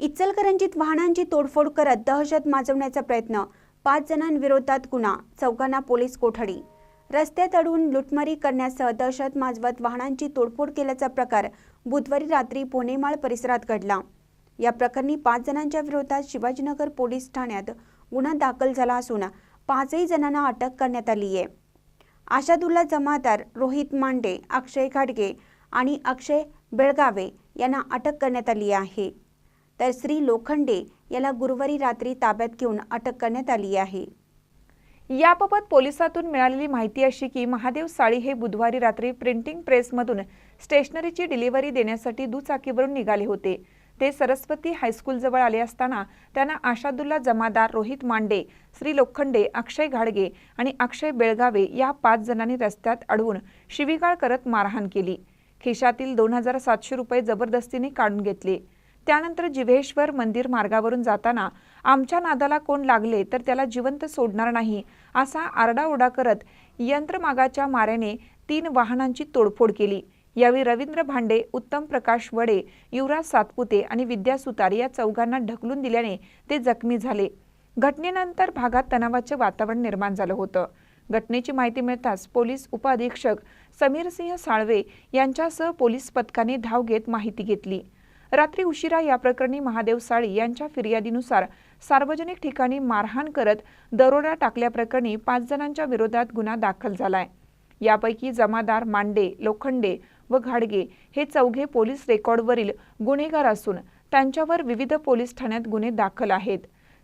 इचलकरंजीत वाहनांची तोडफोड करत दहशत माजवण्याचा प्रयत्न. पाच जणांविरोधात गुन्हा चौघांना पोलीस कोठडी. रस्त्यात अडवून लुटमारी करण्यासह दहशत माजवत वाहनांची तोडफोड केल्याचा प्रकार बुधवारी रात्री पोनेमाळ परिसरात घडला. या प्रकरणी पाच जणांच्या विरोधात शिवाजीनगर पोलीस ठाण्यात गुन्हा दाखल झाला असून पाचही जणांना अटक करण्यात आली आहे. आशादुल्ला जमादार रोहित मांडे अक्षय घाडगे आणि अक्षय बेळगावे यांना अटक करण्यात आली आहे. तर श्री लोखंडे याला गुरुवारी रात्री ताब्यात घेऊन अटक करण्यात आली आहे. याबाबत पोलिसातून मिळालेली माहिती अशी की महादेव साळी हे बुधवारी रात्री प्रिंटिंग प्रेसमधून स्टेशनरीची डिलिव्हरी देण्यासाठी दुचाकीवरून निघाले होते. ते सरस्वती हायस्कूलजवळ आले असताना त्यांना आशादुल्ला जमादार रोहित मांडे श्री लोखंडे अक्षय घाडगे आणि अक्षय बेळगावे या पाच जणांनी रस्त्यात अडवून शिवीगाळ करत मारहाण केली. खिशातील दोन हजार सातशे रुपये जबरदस्तीने काढून घेतले. त्यानंतर जिव्हेश्वर मंदिर मार्गावरून जाताना आमच्या नादाला कोण लागले तर त्याला जिवंत सोडणार नाही असा आरडाओरडा करत यंत्रमागाच्या माऱ्याने तीन वाहनांची तोडफोड केली. यावेळी रवींद्र भांडे उत्तम प्रकाश वडे युवराज सातपुते आणि विद्या सुतार या चौघांना ढकलून दिल्याने ते जखमी झाले. घटनेनंतर भागात तणावाचे वातावरण निर्माण झालं होतं. घटनेची माहिती मिळताच पोलीस उपअधीक्षक समीरसिंह साळवे यांच्यासह पोलीस पथकाने धाव घेत माहिती घेतली. रात्री उशिरा या प्रकरणी महादेव साळी यांच्या फिर्यादीनुसार सार्वजनिक ठिकाणी मारहाण करत दरोडा टाकल्याप्रकरणी पाच जणांच्या विरोधात गुन्हा दाखल झालाय. यापैकी जमादार मांडे लोखंडे व घाडगे हे चौघे पोलीस रेकॉर्डवरील गुन्हेगार असून त्यांच्यावर विविध पोलीस ठाण्यात गुन्हे दाखल आहेत.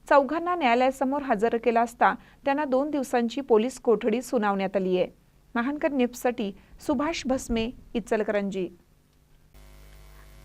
चौघांना न्यायालयासमोर हजर केला असता त्यांना दोन दिवसांची पोलीस कोठडी सुनावण्यात आली आहे महानकर न्यूजसाठी सुभाष भस्मे इचलकरंजी.